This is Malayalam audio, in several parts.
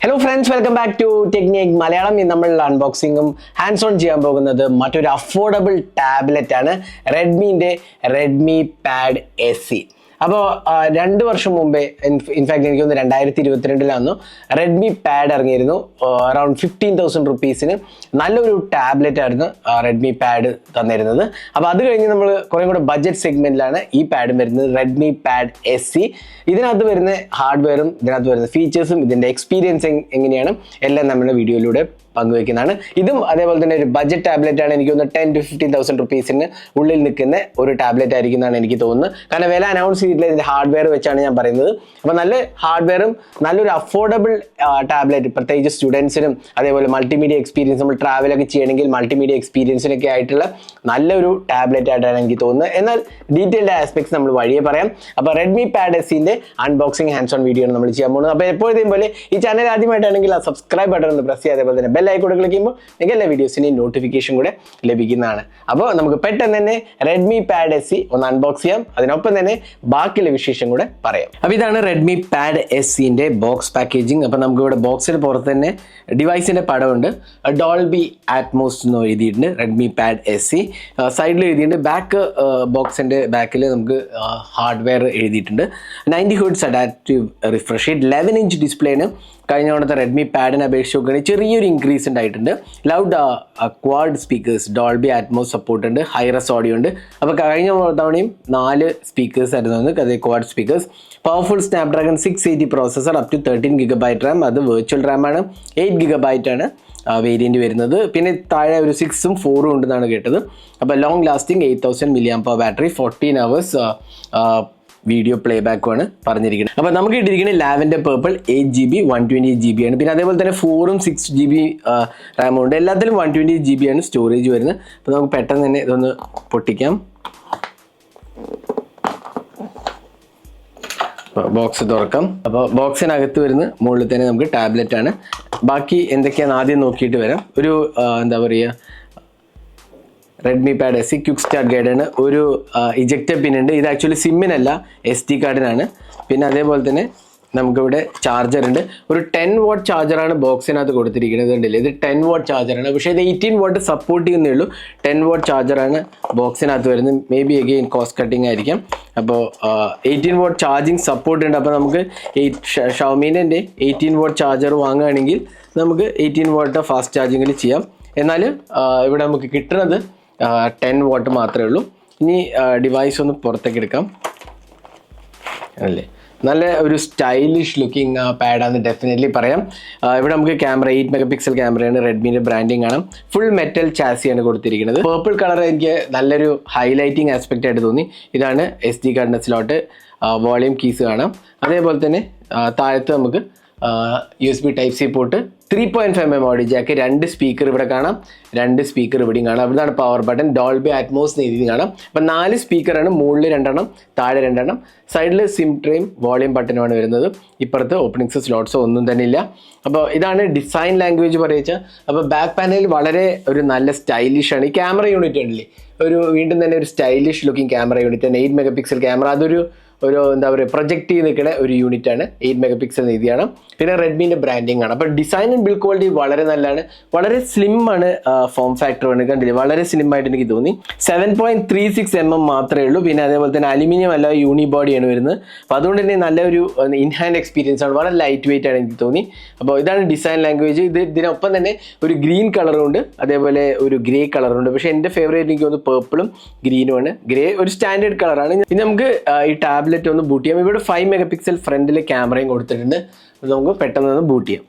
Hello friends welcome back to technique Malayalam നമ്മൾ അൺബോക്സിങ്ങും ഹാൻഡ്സ് ഓൺ ചെയ്യാൻ പോകുന്നത് മറ്റൊരു അഫോർഡബിൾ ടാബ്ലറ്റ് ആണ്. റെഡ്മിന്റെ റെഡ്മി പാഡ് എസ് സി അപ്പോൾ രണ്ട് വർഷം മുമ്പേ ഇൻഫാക്ട് എനിക്ക് തോന്നുന്നു രണ്ടായിരത്തി ഇരുപത്തിരണ്ടിലാണ് റെഡ്മി പാഡ് ഇറങ്ങിയിരുന്നു അറൌണ്ട് ഫിഫ്റ്റീൻ തൗസൻഡ് റുപ്പീസിന് നല്ലൊരു ടാബ്ലറ്റ് ആയിരുന്നു റെഡ്മി പാഡ് തന്നിരുന്നത്. അപ്പോൾ അത് കഴിഞ്ഞ് നമ്മൾ കുറേ കൂടെ ബഡ്ജറ്റ് സെഗ്മെന്റിലാണ് ഈ പാഡും വരുന്നത് റെഡ്മി പാഡ് എസ് സി ഇതിനകത്ത് വരുന്ന ഹാർഡ്വെയറും ഇതിനകത്ത് വരുന്ന ഫീച്ചേഴ്സും ഇതിന്റെ എക്സ്പീരിയൻസ് എങ്ങനെയാണ് എല്ലാം നമ്മുടെ വീഡിയോയിലൂടെ പങ്കുവെക്കുന്നതാണ് ഇതും അതേപോലെ തന്നെ ഒരു ബഡ്ജറ്റ് ടാബ്ലറ്റ് ആണ് എനിക്ക് തോന്നുന്നത് ടെൻ ടു ഫിഫ്റ്റീൻ തൗസൻഡ് റുപ്പീസിന് ഉള്ളിൽ നിൽക്കുന്ന ഒരു ടാബ്ലറ്റ് ആയിരിക്കും എന്നാണ് എനിക്ക് തോന്നുന്നത്. കാരണം വില അനൗൺസ് ചെയ്തിട്ടില്ല ഇതിന്റെ ഹാർഡ്വെയർ വെച്ചാണ് ഞാൻ പറയുന്നത്. അപ്പോൾ നല്ല ഹാർഡ്വെയറും നല്ലൊരു അഫോർഡബിൾ ടാബ്ലറ്റ് പ്രത്യേകിച്ച് സ്റ്റുഡൻസിനും അതേപോലെ മൾട്ടിമീഡിയ എക്സ്പീരിയൻസ് നമ്മൾ ട്രാവലൊക്കെ ചെയ്യണമെങ്കിൽ മൾട്ടിമീഡിയ എക്സ്പീരിയൻസിനൊക്കെ ആയിട്ടുള്ള നല്ലൊരു ടാബ്ലറ്റ് ആയിട്ടാണ് എനിക്ക് തോന്നുന്നത്. എന്നാൽ ഡീറ്റെയിൽഡ് ആസ്പെക്ട്സ് നമ്മൾ വഴിയെ പറയാം. അപ്പോൾ റെഡ്മി പാഡ് എസിന്റെ അൺബോക്സിങ് ഹാൻഡ്സ് ഓൺ വീഡിയോ നമ്മൾ ചെയ്യാൻ പോകുന്നത്. അപ്പോൾ എപ്പോഴത്തെയും പോലെ ഈ ചാനൽ ആദ്യമായിട്ടാണെങ്കിൽ ആ സബ്സ്ക്രൈബ് ബട്ടൺ ഒന്ന് പ്രസ് ചെയ്യുക അതേപോലെ തന്നെ ബെൽ ഐക്കോട് ക്ലിക്ക് ചെയ്യുമ്പോൾ നിങ്ങൾക്ക് എല്ലാ വീഡിയോസിന്റെയും നോട്ടിഫിക്കേഷൻ കൂടെ ലഭിക്കുന്നതാണ്. അപ്പോൾ നമുക്ക് പെട്ടെന്ന് തന്നെ റെഡ്മി പാഡ് എസ് സി ഒന്ന് അൺബോക്സ് ചെയ്യാം. അതിനൊപ്പം തന്നെ ബാക്കിയുള്ള വിശേഷം കൂടെ പറയാം. അപ്പോൾ ഇതാണ് റെഡ്മി പാഡ് എസ് സിന്റെ ബോക്സ് പാക്കേജിങ് അപ്പോൾ നമുക്ക് ഇവിടെ ബോക്സിന് പുറത്ത് തന്നെ ഡിവൈസിന്റെ പടമുണ്ട്. ഡോൾബി ആറ്റ്മോസ് എന്ന് എഴുതിയിട്ടുണ്ട് റെഡ്മി പാഡ് എസ് സി സൈഡിൽ എഴുതിയിട്ടുണ്ട് ബാക്ക് ബോക്സിന്റെ ബാക്കിൽ നമുക്ക് ഹാർഡ്വെയർ എഴുതിയിട്ടുണ്ട്. Ninety hertz adaptive refresh eleven inch ഡിസ്പ്ലേന് കഴിഞ്ഞ തവണത്തെ റെഡ്മി പാഡിനെ അപേക്ഷിച്ച് നോക്കുകയാണെങ്കിൽ ചെറിയൊരു ഇൻക്രീസ് ഉണ്ടായിട്ടുണ്ട്. Loud quad speakers Dolby Atmos support ഉണ്ട് ഹൈറസ് ഓഡിയോ ഉണ്ട്. അപ്പോൾ കഴിഞ്ഞ തവണയും നാല് സ്പീക്കേഴ്സ് ആയിരുന്നു അത് quad speakers powerful Snapdragon six eighty processor up to thirteen gigabyte RAM അത് വെർച്വൽ റാം ആണ് എയ്റ്റ് ഗിഗബൈറ്റ് ആണ് വേരിയന്റ് വരുന്നത്. പിന്നെ താഴെ ഒരു സിക്സും ഫോറും ഉണ്ടെന്നാണ് കേട്ടത്. അപ്പോൾ long lasting eight thousand milliamp power battery fourteen hours video play ബാക്കുമാണ് പറഞ്ഞിരിക്കുന്നത്. അപ്പോൾ നമുക്ക് ഇട്ടിരിക്കുന്നത് ലാവന്റെ purple eight G B one twenty G B ആണ്. പിന്നെ അതേപോലെ തന്നെ ഫോറും സിക്സ് ജി ബി റാമും ഉണ്ട്. എല്ലാത്തിലും വൺ ട്വന്റി ജി ബി ആണ് സ്റ്റോറേജ് വരുന്നത്. അപ്പോൾ നമുക്ക് പെട്ടെന്ന് തന്നെ ഇതൊന്ന് പൊട്ടിക്കാം. ബോക്സ് തുറക്കാം. അപ്പോൾ ബോക്സിനകത്ത് വരുന്ന മുകളിൽ തന്നെ നമുക്ക് ടാബ്ലറ്റ് ആണ്. ബാക്കി എന്തൊക്കെയാണ് ആദ്യം നോക്കിയിട്ട് വരാം. ഒരു എന്താ പറയുക Redmi pad S C quick start ആണ് ഒരു ഇജക്റ്റർ പിൻ ഉണ്ട്. ഇത് ആക്ച്വലി സിമ്മിനല്ല എസ് ഡി കാർഡിനാണ് പിന്നെ അതേപോലെ തന്നെ നമുക്കിവിടെ ചാർജർ ഉണ്ട്. ഒരു ടെൻ വാട്ട് ചാർജറാണ് ബോക്സിനകത്ത് കൊടുത്തിരിക്കുന്നത് ഉണ്ടല്ലേ ഇത് ടെൻ വാട്ട് ചാർജറാണ് പക്ഷേ ഇത് എയ്റ്റീൻ വാട്ട് സപ്പോർട്ട് ചെയ്യുന്നേ ഉള്ളൂ. ടെൻ വാട്ട് ചാർജറാണ് ബോക്സിനകത്ത് വരുന്നത്. Maybe again cost cutting ആയിരിക്കാം അപ്പോൾ എയ്റ്റീൻ വാട്ട് ചാർജിങ് സപ്പോർട്ട് ഉണ്ട്. അപ്പോൾ നമുക്ക് ഷൗമീനന്റെ എയ്റ്റീൻ വാട്ട് ചാർജർ വാങ്ങുകയാണെങ്കിൽ നമുക്ക് എയ്റ്റീൻ വാട്ട് ഫാസ്റ്റ് ചാർജിങ്ങിൽ ചെയ്യാം. എന്നാൽ ഇവിടെ നമുക്ക് കിട്ടുന്നത് ടെൻ വാട്ട് മാത്രമേ ഉള്ളൂ. ഇനി ഡിവൈസ് ഒന്ന് പുറത്തേക്ക് എടുക്കാം. അല്ലേ? നല്ല ഒരു സ്റ്റൈലിഷ് ലുക്കിംഗ് പാഡാന്ന് ഡെഫിനറ്റ്ലി പറയാം. ഇവിടെ നമുക്ക് ക്യാമറ എയ്റ്റ് മെഗാ പിക്സൽ ക്യാമറയാണ് റെഡ്മിന്റെ ബ്രാൻഡിങ് ആണ് ഫുൾ മെറ്റൽ ചാസിയാണ് കൊടുത്തിരിക്കുന്നത്. പേർപ്പിൾ കളർ എനിക്ക് നല്ലൊരു ഹൈലൈറ്റിംഗ് ആസ്പെക്റ്റ് ആയിട്ട് തോന്നി. ഇതാണ് എസ് ഡി കാർഡിന്റെ സ്ലോട്ട് വോളിയം കീസ് കാണാം. അതേപോലെ തന്നെ താഴത്ത് നമുക്ക് U S B type C port three point five M audio jack രണ്ട് സ്പീക്കർ ഇവിടെ കാണാം. രണ്ട് സ്പീക്കർ ഇവിടെയും കാണാം. ഇവിടുന്നാണ് പവർ ബട്ടൺ ഡോൾബി ആറ്റ്മോസ് എഴുതി കാണാം. അപ്പം നാല് സ്പീക്കറാണ് മുകളിൽ രണ്ടെണ്ണം താഴെ രണ്ടെണ്ണം. സൈഡിൽ സിം ട്രെയിം വോളിയം ബട്ടനുമാണ് വരുന്നത്. ഇപ്പുറത്ത് ഓപ്പണിങ്സ് സ്ലോട്ട്സോ ഒന്നും തന്നെ ഇല്ല. അപ്പോൾ ഇതാണ് ഡിസൈൻ ലാംഗ്വേജ് പറയുക അപ്പോൾ ബാക്ക് പാനലിൽ വളരെ ഒരു നല്ല സ്റ്റൈലിഷ് ആണ്. ഈ ക്യാമറ യൂണിറ്റ് ഉണ്ടല്ലേ? ഒരു വീണ്ടും തന്നെ ഒരു സ്റ്റൈലിഷ് ലുക്കിംഗ് ക്യാമറ യൂണിറ്റ് ആണ് എയ്റ്റ് മെഗാ പിക്സൽ ക്യാമറ അതൊരു ഒരു എന്താ പറയുക പ്രൊജക്റ്റ് ചെയ്ത് നിൽക്കുന്ന ഒരു യൂണിറ്റ് ആണ് എയ്റ്റ് മെഗാ പിക്സൽ രീതിയാണ്. പിന്നെ റെഡ്മിന്റെ ബ്രാൻഡിങ് ആണ്. അപ്പോൾ ഡിസൈൻ ആൻഡ് ബിൽഡ് ക്വാളിറ്റി വളരെ നല്ലതാണ്. വളരെ സ്ലിം ആണ് ഫോം ഫാക്ടർ ആണ് കണ്ടില്ലേ? വളരെ സ്ലിം ആയിട്ട് എനിക്ക് തോന്നി. Seven point three six M M മാത്രമേ ഉള്ളൂ. പിന്നെ അതേപോലെ തന്നെ അലുമിനിയം അല്ല യൂണി ബോഡിയാണ് വരുന്നത്. അപ്പോൾ അതുകൊണ്ട് തന്നെ നല്ലൊരു ഇൻഹാൻഡ് എക്സ്പീരിയൻസ് ആണ്. വളരെ ലൈറ്റ് വെയിറ്റ് ആണ് എനിക്ക് തോന്നി. അപ്പോൾ ഇതാണ് ഡിസൈൻ ലാംഗ്വേജ് ഇത് ഇതിനൊപ്പം തന്നെ ഒരു ഗ്രീൻ കളറുണ്ട് അതേപോലെ ഒരു ഗ്രേ കളറുണ്ട് പക്ഷേ എന്റെ ഫേവറേറ്റ് എനിക്ക് തോന്നുന്നു പേർപ്പിളും ഗ്രീനും ആണ്. ഗ്രേ ഒരു സ്റ്റാൻഡേർഡ് കളറാണ് ഇനി നമുക്ക് ഈ ഈ ടാബ്ലറ്റ് ഒന്ന് ബൂട്ട് ചെയ്യാം. ഇവിടെ ഫൈവ് മെഗാ പിക്സൽ ഫ്രണ്ടിൽ ക്യാമറയും കൊടുത്തിട്ടുണ്ട്. നമുക്ക് പെട്ടെന്ന് ഒന്ന് ബൂട്ട് ചെയ്യാം.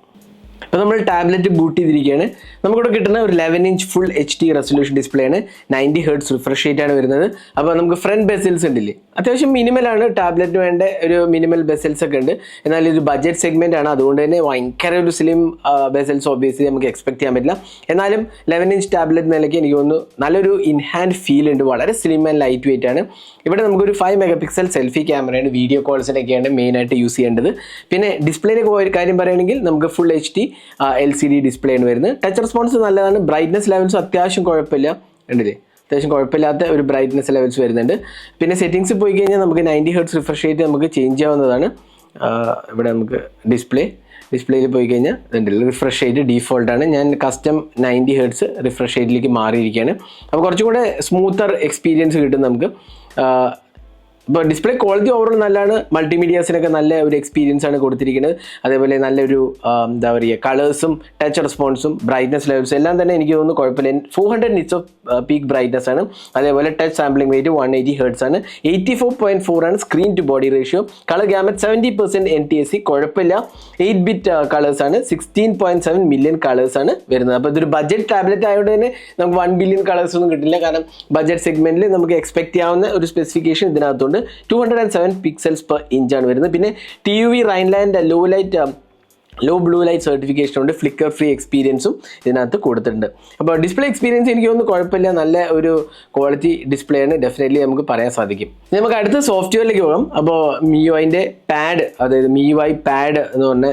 അപ്പോൾ നമ്മൾ ടാബ്ലറ്റ് ബൂട്ട് ചെയ്തിരിക്കുകയാണ്. നമുക്കിവിടെ കിട്ടുന്ന ഒരു eleven inch full H D resolution display ആണ്. നയന്റി ഹേർട്സ് റിഫ്രഷ് റേറ്റ് ആണ് വരുന്നത്. അപ്പോൾ നമുക്ക് ഫ്രണ്ട് ബെസൽസ് ഉണ്ടല്ലേ? അത്യാവശ്യം മിനിമലാണ് ടാബ്ലറ്റിന് വേണ്ട ഒരു മിനിമൽ ബെസൽസ് ഒക്കെ ഉണ്ട്. എന്നാൽ ഇത് ബഡ്ജറ്റ് സെഗ്മെന്റ് ആണ്. അതുകൊണ്ട് തന്നെ ഭയങ്കര ഒരു സ്ലിം ബെസൽസ് ഓബിയസ്ലി നമുക്ക് എക്സ്പെക്ട് ചെയ്യാൻ പറ്റില്ല. എന്നാലും ലെവൻ ഇഞ്ച് ടാബ്ലറ്റ് നിലയ്ക്ക് എനിക്ക് തോന്നുന്നു നല്ലൊരു ഇൻഹാൻഡ് ഫീൽ ഉണ്ട്. വളരെ സ്ലിം ആൻഡ് ലൈറ്റ് വെയിറ്റ് ആണ്. ഇവിടെ നമുക്കൊരു ഫൈവ് മെഗാ പിക്സൽ സെൽഫി ക്യാമറയാണ് വീഡിയോ കോൾസിനൊക്കെയാണ് മെയിനായിട്ട് യൂസ് ചെയ്യേണ്ടത്. പിന്നെ ഡിസ്പ്ലേയിലേക്ക് ഒരു കാര്യം പറയുകയാണെങ്കിൽ നമുക്ക് full H D L C D display ആണ് വരുന്നത്. ടച്ച് റെസ്പോൺസ് നല്ലതാണ്. ബ്രൈറ്റ്നസ് ലെവൽസ് അത്യാവശ്യം കുഴപ്പമില്ല. ഉണ്ടല്ലേ അത്യാവശ്യം കുഴപ്പമില്ലാത്ത ഒരു ബ്രൈറ്റ്നസ് ലെവൽസ് വരുന്നുണ്ട്. പിന്നെ സെറ്റിങ്സ് പോയി കഴിഞ്ഞാൽ നമുക്ക് നയന്റി ഹെർട്സ് റിഫ്രഷ് ചെയ്ത് നമുക്ക് ചേഞ്ച് ചെയ്യാവുന്നതാണ്. ഇവിടെ നമുക്ക് ഡിസ്പ്ലേ ഡിസ്പ്ലേയിൽ പോയി കഴിഞ്ഞാൽ ഇതുണ്ടല്ലോ റിഫ്രഷ് റേറ്റ് ഡീഫോൾട്ട് ആണ്. ഞാൻ കസ്റ്റം നയന്റി ഹെർട്സ് റിഫ്രഷ് റേറ്റിലേക്ക് മാറിയിരിക്കുകയാണ്. അപ്പോൾ കുറച്ചും കൂടെ സ്മൂത്തർ എക്സ്പീരിയൻസ് കിട്ടും നമുക്ക്. ഇപ്പോൾ ഡിസ്പ്ലേ ക്വാളിറ്റി ഓവറോൾ നല്ലതാണ്. മൾട്ടിമീഡിയാസിനൊക്കെ നല്ല ഒരു എക്സ്പീരിയൻസ് ആണ് കൊടുത്തിരിക്കുന്നത്. അതേപോലെ നല്ലൊരു എന്താ പറയുക കളേഴ്സും ടച്ച് റെസ്പോൺസും ബ്രൈറ്റ്നസ് ലെവൽസും എല്ലാം തന്നെ എനിക്ക് തോന്നുന്നു കുഴപ്പമില്ല. Four hundred nits of peak brightness ആണ്. അതേപോലെ touch sampling rate one eighty hertz ആണ്. എയ്റ്റി ഫോർ പോയിന്റ് ഫോർ ആണ് screen to body ratio colour gamut seventy percent N T S C കുഴപ്പമില്ല. എയ്റ്റ് ബിറ്റ് കളേഴ്സ് ആണ്. Sixteen point seven million colours ആണ് വരുന്നത്. അപ്പോൾ ഇതൊരു ബഡ്ജറ്റ് ടാബ്ലറ്റ് ആയതുകൊണ്ട് തന്നെ നമുക്ക് വൺ ബില്യൺ കളേഴ്സ് ഒന്നും കിട്ടില്ല. കാരണം ബഡ്ജറ്റ് സെഗ്മെന്റിൽ നമുക്ക് എക്സ്പെക്ട് ചെയ്യാവുന്ന ഒരു സ്പെസിഫിക്കേഷൻ ഇതിനകത്തുണ്ട്. Two hundred and seven pixels per ഇഞ്ചാണ് വരുന്നത്. പിന്നെ T U V Rheinland low light low blue light certification ഉണ്ട് ഫ്ലിക്കർ ഫ്രീ എക്സ്പീരിയൻസും ഇതിനകത്ത് കൊടുത്തിട്ടുണ്ട്. അപ്പോൾ ഡിസ്പ്ലേ എക്സ്പീരിയൻസ് എനിക്ക് തോന്നുന്നു കുഴപ്പമില്ല. നല്ല ഒരു ക്വാളിറ്റി ഡിസ്പ്ലേ ആണ്. ഡെഫിനറ്റ്ലി നമുക്ക് പറയാൻ സാധിക്കും. നമുക്ക് അടുത്ത സോഫ്റ്റ്വെയറിലേക്ക് പോകാം. അപ്പോൾ മിയു ഐന്റെ പാഡ് അതായത് മിയു ഐ പാഡ് എന്ന് പറഞ്ഞ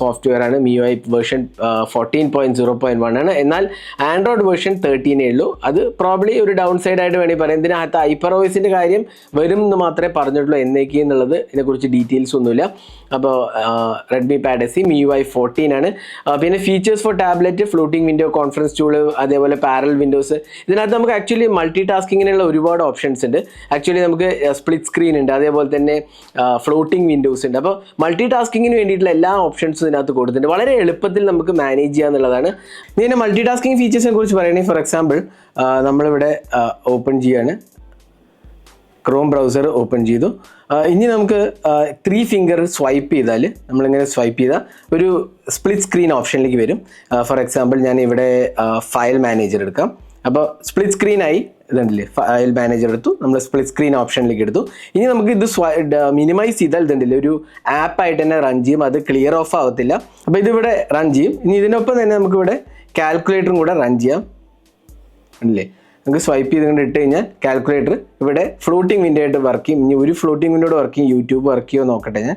സോഫ്റ്റ്വെയർ ആണ്. MIUI version fourteen point zero point one ആണ്. എന്നാൽ ആൻഡ്രോയിഡ് വേർഷൻ തേർട്ടീനേ ഉള്ളൂ. അത് പ്രോബ്ലി ഒരു ഡൗൺ സൈഡ് ആയിട്ട് വേണമെങ്കിൽ പറയാം. ഇതിനകത്ത് ഹൈപ്പർ ഓയിസിന്റെ കാര്യം വരും എന്ന് മാത്രമേ പറഞ്ഞിട്ടുള്ളൂ. എന്നേക്ക് എന്നുള്ളത് ഇതിനെക്കുറിച്ച് ഡീറ്റെയിൽസ് ഒന്നുമില്ല. അപ്പോൾ Redmi pad S C I fourteen ആണ്. പിന്നെ features for tablet floating window conference tool അതേപോലെ പാരൽ വിൻഡോസ് ഇതിനകത്ത് നമുക്ക് ആക്ച്വലി മൾട്ടി ടാസ്കിങ്ങിനുള്ള ഒരുപാട് ഓപ്ഷൻസ് ഉണ്ട്. ആക്ച്വലി നമുക്ക് സ്പ്ലിറ്റ് സ്ക്രീൻ ഉണ്ട്. അതേപോലെ തന്നെ ഫ്ലോട്ടിംഗ് വിൻഡോസ് ഉണ്ട്. അപ്പോൾ മൾട്ടി ടാസ്കിങ്ങിന് വേണ്ടിയിട്ടുള്ള എല്ലാ ഓപ്ഷൻസും ഇതിനകത്ത് കൊടുത്തിട്ടുണ്ട്. വളരെ എളുപ്പത്തിൽ നമുക്ക് മാനേജ് ചെയ്യുക എന്നുള്ളതാണ്. ഇതിന്റെ മൾട്ടി ടാസ്കിങ് ഫീച്ചേഴ്സിനെ കുറിച്ച് പറയുകയാണെങ്കിൽ ഫോർ എക്സാമ്പിൾ നമ്മളിവിടെ ഓപ്പൺ ചെയ്യാണ്. ക്രോം ബ്രൗസർ ഓപ്പൺ ചെയ്തു. ഇനി നമുക്ക് ത്രീ ഫിംഗർ സ്വൈപ്പ് ചെയ്താൽ നമ്മളിങ്ങനെ സ്വൈപ്പ് ചെയ്താൽ ഒരു സ്പ്ലിറ്റ് സ്ക്രീൻ ഓപ്ഷനിലേക്ക് വരും. ഫോർ എക്സാമ്പിൾ ഞാൻ ഇവിടെ ഫയൽ മാനേജർ എടുക്കാം. അപ്പോൾ സ്പ്ലിറ്റ് സ്ക്രീനായി ഇതുണ്ടല്ലേ ഫയൽ മാനേജർ എടുത്തു. നമ്മൾ സ്പ്ലിറ്റ് സ്ക്രീൻ ഓപ്ഷനിലേക്ക് എടുത്തു. ഇനി നമുക്ക് ഇത് മിനിമൈസ് ചെയ്താൽ ഇതുണ്ടല്ലേ ഒരു ആപ്പായിട്ട് തന്നെ റൺ ചെയ്യും. അത് ക്ലിയർ ഓഫ് ആവത്തില്ല. അപ്പോൾ ഇതിവിടെ റൺ ചെയ്യും. ഇനി ഇതിനൊപ്പം തന്നെ നമുക്കിവിടെ കാൽക്കുലേറ്ററും കൂടെ റൺ ചെയ്യാം. അല്ലേ? നമുക്ക് സ്വൈപ്പ് ചെയ്ത് കൊണ്ട് ഇട്ട് കഴിഞ്ഞാൽ കാൽക്കുലേറ്റർ ഇവിടെ ഫ്ലോട്ടിംഗ് വിൻഡോ ആയിട്ട് വർക്ക് ചെയ്യും. ഇനി ഒരു ഫ്ലോട്ടിംഗ് വിൻഡോയുടെ വർക്ക് ചെയ്യും. യൂട്യൂബ് വർക്ക് ചെയ്യുമോ നോക്കട്ടെ ഞാൻ.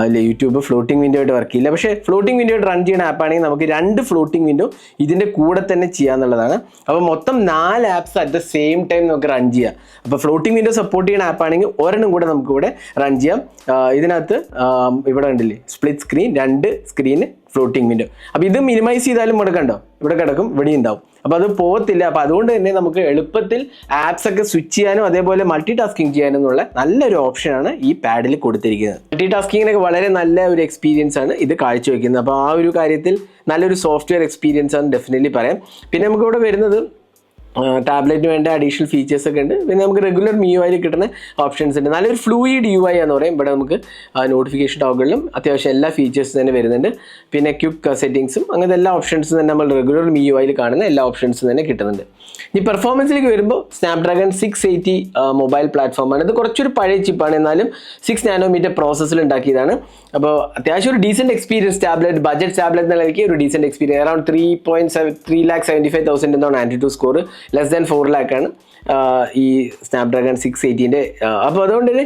അല്ല യൂട്യൂബ് ഫ്ലോട്ടിംഗ് വിൻഡോ ആയിട്ട് വർക്ക് ചെയ്യില്ല. പക്ഷേ ഫ്ലോട്ടിംഗ് വിൻഡോ ആയിട്ട് റൺ ചെയ്യുന്ന ആപ്പാണെങ്കിൽ നമുക്ക് രണ്ട് ഫ്ലോട്ടിംഗ് വിൻഡോ ഇതിന്റെ കൂടെ തന്നെ ചെയ്യാന്നുള്ളതാണ് അപ്പോൾ മൊത്തം നാല് apps at the same time നമുക്ക് റൺ ചെയ്യാം. അപ്പോൾ ഫ്ലോട്ടിംഗ് വിൻഡോ സപ്പോർട്ട് ചെയ്യുന്ന ആപ്പാണെങ്കിൽ ഒരെണ്ണം കൂടെ നമുക്ക് ഇവിടെ റൺ ചെയ്യാം. ഇതിനകത്ത് ഇവിടെ ഉണ്ടല്ലേ സ്പ്ലിറ്റ് സ്ക്രീൻ രണ്ട് സ്ക്രീന് ഫ്ലോട്ടിംഗ് വിൻഡോ അപ്പോൾ ഇത് മിനിമൈസ് ചെയ്താലും ഇവിടെ കണ്ടോ? ഇവിടെ കിടക്കും ഇവിടെ ഉണ്ടാവും അപ്പോൾ അത് പോകത്തില്ല അപ്പോൾ അതുകൊണ്ട് തന്നെ നമുക്ക് എളുപ്പത്തിൽ ആപ്സ് ഒക്കെ സ്വിച്ച് ചെയ്യാനും അതേപോലെ മൾട്ടി ടാസ്കിങ് ചെയ്യാനും എന്നുള്ള നല്ലൊരു ഓപ്ഷനാണ് ഈ പാഡിൽ കൊടുത്തിരിക്കുന്നത്. മൾട്ടി ടാസ്കിങ്ങിനൊക്കെ വളരെ നല്ല ഒരു എക്സ്പീരിയൻസ് ആണ് ഇത് കാഴ്ചവെക്കുന്നത് അപ്പോൾ ആ ഒരു കാര്യത്തിൽ നല്ലൊരു സോഫ്റ്റ്വെയർ എക്സ്പീരിയൻസ് ആണ് ഡെഫിനറ്റ്ലി പറയാം. പിന്നെ നമുക്ക് ഇവിടെ വരുന്നത് ടാബ്ലറ്റിന് വേണ്ട അഡീഷണൽ ഫീച്ചേഴ്സ് ഒക്കെ ഉണ്ട്. പിന്നെ നമുക്ക് റെഗുലർ മി യു ഐയിൽ കിട്ടുന്ന ഓപ്ഷൻസ് ഉണ്ട്. നല്ലൊരു ഫ്ലൂയിഡ് യു ഐ എന്ന് പറയും. ഇവിടെ നമുക്ക് നോട്ടിഫിക്കേഷൻ ടോഗിളിലും അത്യാവശ്യം എല്ലാ ഫീച്ചേഴ്സും തന്നെ വരുന്നുണ്ട്. പിന്നെ ക്യുക്ക് സെറ്റിംഗ്സും അങ്ങനത്തെ എല്ലാ ഓപ്ഷൻസും തന്നെ നമ്മൾ റെഗുലർ മി യു ഐയിൽ കാണുന്ന എല്ലാ ഓപ്ഷൻസും തന്നെ കിട്ടുന്നുണ്ട്. ഈ പെർഫോമൻസിലേക്ക് വരുമ്പോൾ സ്നാപ്ഡ്രാഗൺ സിക്സ് എയ്റ്റി മൊബൈൽ പ്ലാറ്റ്ഫോമാണ് ഇത് കുറച്ചൊരു പഴയ ചിപ്പാണ് എന്നാലും സിക്സ് നാനോമീറ്റർ പ്രോസസ്സിൽ ഉണ്ടാക്കിയതാണ്. അപ്പോൾ അത്യാവശ്യം ഒരു decent experience tablet budget tablet എന്നുള്ള നിലയ്ക്ക് ഒരു decent experience around three point seven three lakh seventy five thousand എന്നാണ് AnTuTu score less than four lakh ആണ്. ഈ സ്നാപ്ഡ്രാഗൺ സിക്സ് എയ്റ്റീന്റെ അപ്പോൾ അതുകൊണ്ട് തന്നെ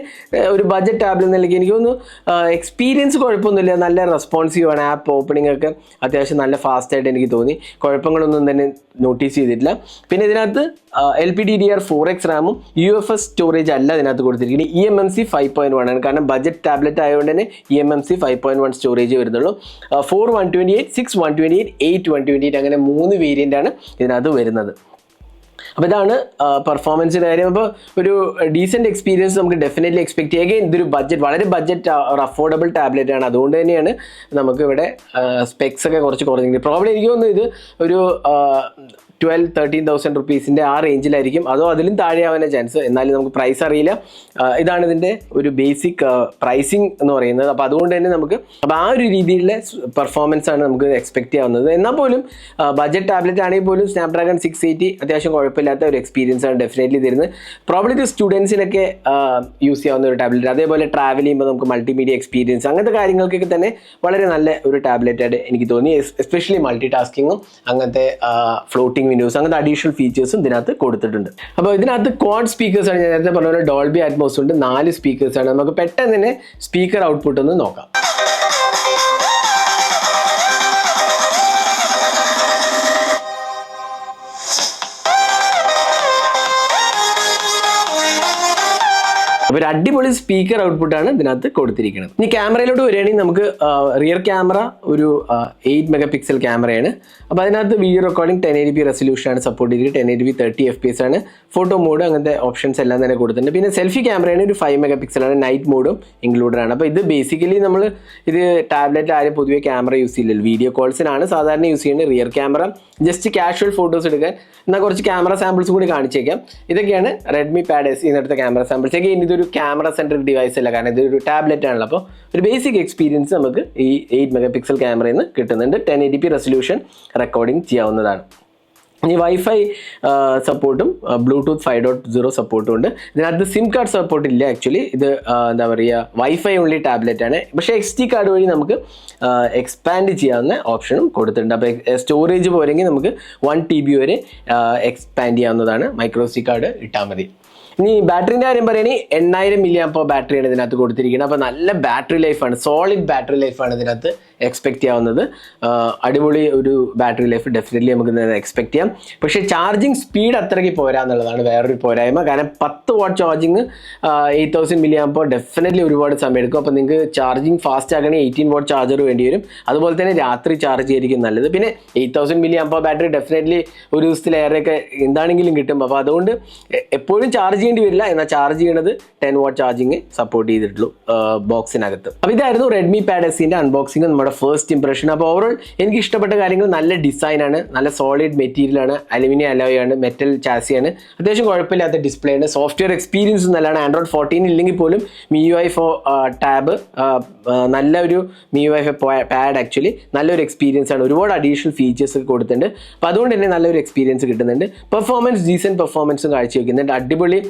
ഒരു ബഡ്ജറ്റ് ടാബ്ലറ്റ് നിലയ്ക്ക് എനിക്ക് തോന്നുന്നു എക്സ്പീരിയൻസ് കുഴപ്പമൊന്നുമില്ല. നല്ല റെസ്പോൺസീവ് ആണ്. ആപ്പ് ഓപ്പണിംഗ് ഒക്കെ അത്യാവശ്യം നല്ല ഫാസ്റ്റായിട്ട് എനിക്ക് തോന്നി. കുഴപ്പങ്ങളൊന്നും തന്നെ നോട്ടീസ് ചെയ്തിട്ടില്ല. പിന്നെ ഇതിനകത്ത് L P D D R four X റാമും യു എഫ് എസ് സ്റ്റോറേജ് അല്ല ഇതിനകത്ത് കൊടുത്തിരിക്കുന്നത്. E M M C five point one ആണ്. കാരണം ബഡ്ജറ്റ് ടാബ്ലറ്റ് ആയതുകൊണ്ട് തന്നെ E M M C five point one storage വരുന്നുള്ളൂ. Four one twenty eight six one twenty eight eight one twenty eight അങ്ങനെ മൂന്ന് വേരിയന്റ് ആണ് ഇതിനകത്ത് വരുന്നത്. അപ്പോൾ ഇതാണ് പെർഫോമൻസിന്റെ കാര്യം. അപ്പോൾ ഒരു ഡീസെന്റ് എക്സ്പീരിയൻസ് നമുക്ക് ഡെഫിനറ്റ്ലി എക്സ്പെക്ട് ചെയ്യുക ഇതൊരു ബഡ്ജറ്റ് വളരെ ബഡ്ജറ്റ് ഒരു അഫോർഡബിൾ ടാബ്ലറ്റ് ആണ്. അതുകൊണ്ട് തന്നെയാണ് നമുക്ക് ഇവിടെ സ്പെക്സ് ഒക്കെ കുറച്ച് കുറഞ്ഞിരിക്കുന്നത്. പ്രോബ്ലം എനിക്ക് തോന്നുന്നു ഇത് ഒരു ട്വൽവ് തേർട്ടീൻ തൗസൻഡ് റുപ്പീസിന്റെ ആ റേഞ്ചിലായിരിക്കും അതോ അതിലും താഴെയാവാനേ ചാൻസ് എന്നാലും നമുക്ക് പ്രൈസ് അറിയില്ല. ഇതാണ് ഇതിന്റെ ഒരു ബേസിക് പ്രൈസിങ് എന്ന് പറയുന്നത്. അപ്പോൾ അതുകൊണ്ട് തന്നെ നമുക്ക് അപ്പോൾ ആ ഒരു രീതിയിലുള്ള പെർഫോമൻസ് ആണ് നമുക്ക് എക്സ്പെക്ട് ചെയ്യാവുന്നത്. എന്നാൽ പോലും ബജറ്റ് ടാബ്ലറ്റ് ആണെങ്കിൽ പോലും സ്നാപ്ഡ്രാഗൺ സിക്സ് എയ്റ്റി അത്യാവശ്യം കുഴപ്പമില്ലാത്ത ഒരു എക്സ്പീരിയൻസ് ആണ് ഡെഫിനറ്റ്ലി തരുന്നത്. പ്രോബ്ലി സ്റ്റുഡൻസിനൊക്കെ യൂസ് ചെയ്യാവുന്ന ഒരു ടാബ്ലറ്റ് അതേപോലെ ട്രാവൽ ചെയ്യുമ്പോൾ നമുക്ക് മൾട്ടിമീഡിയ എക്സ്പീരിയൻസ് അങ്ങനത്തെ കാര്യങ്ങൾക്കൊക്കെ തന്നെ വളരെ നല്ല ഒരു ടാബ്ലറ്റ് ആയിട്ട് എനിക്ക് തോന്നി. എസ്പെഷ്യലി മൾട്ടി ടാസ്കിങ്ങും അങ്ങനത്തെ ഫ്ലോട്ടിംഗ് വിൻഡോസ് അങ്ങനത്തെ അഡീഷണൽ ഫീച്ചേഴ്സും ഇതിനകത്ത് കൊടുത്തിട്ടുണ്ട്. അപ്പോൾ ഇതിനകത്ത് ക്വാഡ് ആണ് ഞാൻ നേരത്തെ പറഞ്ഞ പോലെ ഡോൾബി അറ്റ്മോസ് ഉണ്ട് നാല് സ്പീക്കേഴ്സ് ആണ്. നമുക്ക് പെട്ടെന്ന് തന്നെ സ്പീക്കർ ഔട്ട്പുട്ട് ഒന്ന് നോക്കാം. അപ്പോൾ ഒരു അടിപൊളി സ്പീക്കർ ഔട്ട്പുട്ടാണ് ഇതിനകത്ത് കൊടുത്തിരിക്കുന്നത്. ഇനി ക്യാമറയിലോട്ട് വരികയാണെങ്കിൽ നമുക്ക് റിയർ ക്യാമറ ഒരു എയ്റ്റ് മെഗാ പിക്സൽ ക്യാമറയാണ് അപ്പോൾ അതിനകത്ത് video recording ten eight B resolution ആണ് സപ്പോർട്ട് ചെയ്തിരിക്കുന്നത്. Ten eight B thirty F P S ആണ്. ഫോട്ടോ മോഡ് അങ്ങനത്തെ ഓപ്ഷൻസ് എല്ലാം തന്നെ കൊടുത്തിട്ടുണ്ട്. പിന്നെ സെൽഫി ക്യാമറയാണ് ഒരു ഫൈവ് മെഗാ ആണ്. നൈറ്റ് മോഡും ഇൻക്ലൂഡഡ് ആണ്. അപ്പോൾ ഇത് ബേസിക്കലി നമ്മൾ ഇത് ടാബ്ലറ്റിൽ ആരും പൊതുവെ ക്യാമറ യൂസ് ചെയ്യില്ല വീഡിയോ കോൾസിനാണ് സാധാരണ യൂസ് ചെയ്യുന്നത് rear camera just casual photos എടുക്കാൻ. എന്നാൽ കുറച്ച് ക്യാമറ സാമ്പിൾസ് കൂടി കാണിച്ചേക്കാം. ഇതൊക്കെയാണ് റെഡ്മി പാഡ് എസ് ഇന്നത്തെ ക്യാമറ സാമ്പിൾസ് ഒക്കെ ഇതൊരു ക്യാമറ സെൻട്രിക് ഡിവൈസ് അല്ല. കാരണം ഇതൊരു ടാബ്ലറ്റ് ആണല്ലോ. അപ്പോൾ ഒരു ബേസിക് എക്സ്പീരിയൻസ് നമുക്ക് ഈ എയ്റ്റ് മെഗാ പിക്സൽ ക്യാമറയിൽ നിന്ന് കിട്ടുന്നുണ്ട്. Ten eighty P resolution recording ചെയ്യാവുന്നതാണ്. ഇനി വൈഫൈ സപ്പോർട്ടും ബ്ലൂടൂത്ത് ഫൈവ് ഡോട്ട് സീറോ സപ്പോർട്ടും ഉണ്ട്. ഇതിനകത്ത് സിം കാർഡ് സപ്പോർട്ട് ഇല്ല ആക്ച്വലി ഇത് എന്താ പറയുക വൈഫൈ ഓൺലി ടാബ്ലറ്റ് ആണ്. പക്ഷേ എക്സ് ടി കാർഡ് വഴി നമുക്ക് എക്സ്പാൻഡ് ചെയ്യാവുന്ന ഓപ്ഷനും കൊടുത്തിട്ടുണ്ട്. അപ്പോൾ സ്റ്റോറേജ് പോരെങ്കിൽ നമുക്ക് വൺ ടി ബി വരെ എക്സ്പാൻഡ് ചെയ്യാവുന്നതാണ്. മൈക്രോ സി കാർഡ് ഇട്ടാൽ മതി. ഇനി ബാറ്ററിന്റെ കാര്യം പറയുകയാണെങ്കിൽ എണ്ണായിരം മില്ലി ബാറ്ററിയാണ് ഇതിനകത്ത് കൊടുത്തിരിക്കുന്നത്. അപ്പോൾ നല്ല ബാറ്ററി ലൈഫാണ് സോളിഡ് ബാറ്ററി ലൈഫാണ് ഇതിനകത്ത്. എക്സ്പെക്ട് ചെയ്യാവുന്നത്. അടിപൊളി ഒരു ബാറ്ററി ലൈഫ് ഡെഫിനറ്റ്ലി നമുക്ക് എക്സ്പെക്ട് ചെയ്യാം. പക്ഷേ ചാർജിങ് സ്പീഡ് അത്രയ്ക്ക് പോരാ എന്നുള്ളതാണ് വേറൊരു പോരായ്മ. കാരണം പത്ത് watt charging eight thousand milli ആകുമ്പോൾ ഡെഫിനറ്റ്ലി ഒരുപാട് സമയം എടുക്കും അപ്പോൾ നിങ്ങൾക്ക് ചാർജിങ് ഫാസ്റ്റ് ആക്കണമെങ്കിൽ എയ്റ്റീൻ വാട്ട് ചാർജർ വേണ്ടി വരും. അതുപോലെ തന്നെ രാത്രി ചാർജ് ചെയ്തിരിക്കും നല്ലത്. പിന്നെ എയ്റ്റ് തൗസൻഡ് മില്ലി ആകുമ്പോൾ ബാറ്ററി ഡെഫിനറ്റ്ലി ഒരു ദിവസത്തിലേറെയൊക്കെ എന്താണെങ്കിലും കിട്ടും. അപ്പോൾ അതുകൊണ്ട് എപ്പോഴും ചാർജ് ചെയ്യേണ്ടി വരില്ല. എന്നാൽ ചാർജ് ചെയ്യണത് ടെൻ വാട്ട് ചാർജിങ് സപ്പോർട്ട് ചെയ്തിട്ടുള്ളൂ ബോക്സിനകത്ത് അപ്പോൾ ഇതായിരുന്നു റെഡ്മി പാഡ് എസിന്റെ അൺബോക്സിംഗ് നമ്മുടെ ഫസ്റ്റ് ഇംപ്രഷൻ അപ്പോൾ ഓവറോൾ എനിക്ക് ഇഷ്ടപ്പെട്ട കാര്യങ്ങൾ നല്ല ഡിസൈനാണ് നല്ല സോളിഡ് മെറ്റീരിയലാണ് അലുമിനിയം അലോയ് ആണ് മെറ്റൽ ചാസിയാണ് അത്യാവശ്യം കുഴപ്പമില്ലാത്ത ഡിസ്പ്ലേ ആണ്. സോഫ്റ്റ്വെയർ എക്സ്പീരിയൻസ് നല്ലതാണ്. ആൻഡ്രോയിഡ് ഫോർട്ടീൻ ഇല്ലെങ്കിൽ പോലും മി യു ഐ ഫോ ടാബ് നല്ല ഒരു മി യു ഐ പാഡ് ആക്ച്വലി നല്ലൊരു എക്സ്പീരിയൻസ് ആണ്. ഒരുപാട് അഡീഷണൽ ഫീച്ചേഴ്സ് ഒക്കെ കൊടുത്തിട്ടുണ്ട്. അപ്പോൾ അതുകൊണ്ട് തന്നെ നല്ലൊരു എക്സ്പീരിയൻസ് കിട്ടുന്നുണ്ട്. പെർഫോമൻസ് ഡീസന്റ് പെർഫോമൻസും കാഴ്ചവെക്കുന്നുണ്ട്. അടിപൊളി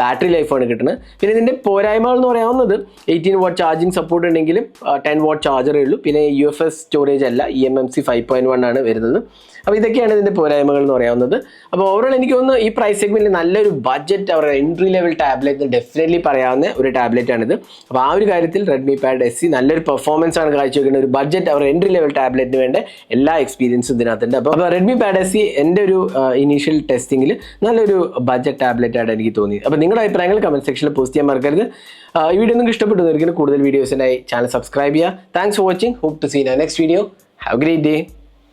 ബാറ്ററി ലൈഫാണ് കിട്ടുന്നത്. പിന്നെ ഇതിന്റെ പോരായ്മകൾ എന്ന് പറയാവുന്നത് എയ്റ്റീൻ വാട്ട് ചാർജിങ് സപ്പോർട്ട് ഉണ്ടെങ്കിലും ടെൻ വാട്ട് ചാർജറേ ഉള്ളൂ. പിന്നെ യു എഫ് എസ് സ്റ്റോറേജ് അല്ല E M M C five point one ആണ് വരുന്നത്. അപ്പോൾ ഇതൊക്കെയാണ് ഇതിന്റെ പോരായ്മകൾ എന്ന് പറയാവുന്നത്. അപ്പോൾ ഓവറോൾ എനിക്ക് തോന്നുന്നു ഈ പ്രൈസ് സെഗ്മെന്റിൽ നല്ലൊരു ബഡ്ജറ്റ് അവരുടെ എൻട്രി ലെവൽ ടാബ്ലറ്റ് ഡെഫിനറ്റ്ലി പറയാവുന്ന ഒരു ടാബ്ലറ്റ് ആണിത്. അപ്പോൾ ആ ഒരു കാര്യത്തിൽ റെഡ്മി പാഡ് എസ് സി നല്ലൊരു പെർഫോമൻസ് ആണ് കാഴ്ചവെക്കുന്നത് ഒരു ബഡ്ജറ്റ് അവരുടെ എൻട്രി ലെവൽ ടാബ്ലറ്റിന് വേണ്ട എല്ലാ എക്സ്പീരിയൻസും ഇതിനകത്തുണ്ട്. അപ്പോൾ അപ്പോൾ റെഡ്മി പാഡ് എസ് സി എന്റെ ഒരു ഇനീഷ്യൽ ടെസ്റ്റിങ്ങിൽ നല്ലൊരു ബഡ്ജറ്റ് ടാബ്ലറ്റ് ആയിട്ട് എനിക്ക് തോന്നി അപ്പോൾ നിങ്ങളുടെ അഭിപ്രായങ്ങൾ കമന്റ് സെക്ഷനിൽ പോസ്റ്റ് ചെയ്യാൻ മറക്കരുത്. ഈ വീഡിയോ നിങ്ങൾക്ക് ഇഷ്ടപ്പെട്ടു കൂടുതൽ വീഡിയോസിനായി ചാനൽ സബ്സ്ക്രൈബ് ചെയ്യുക. Thanks for watching hope to see next video have great day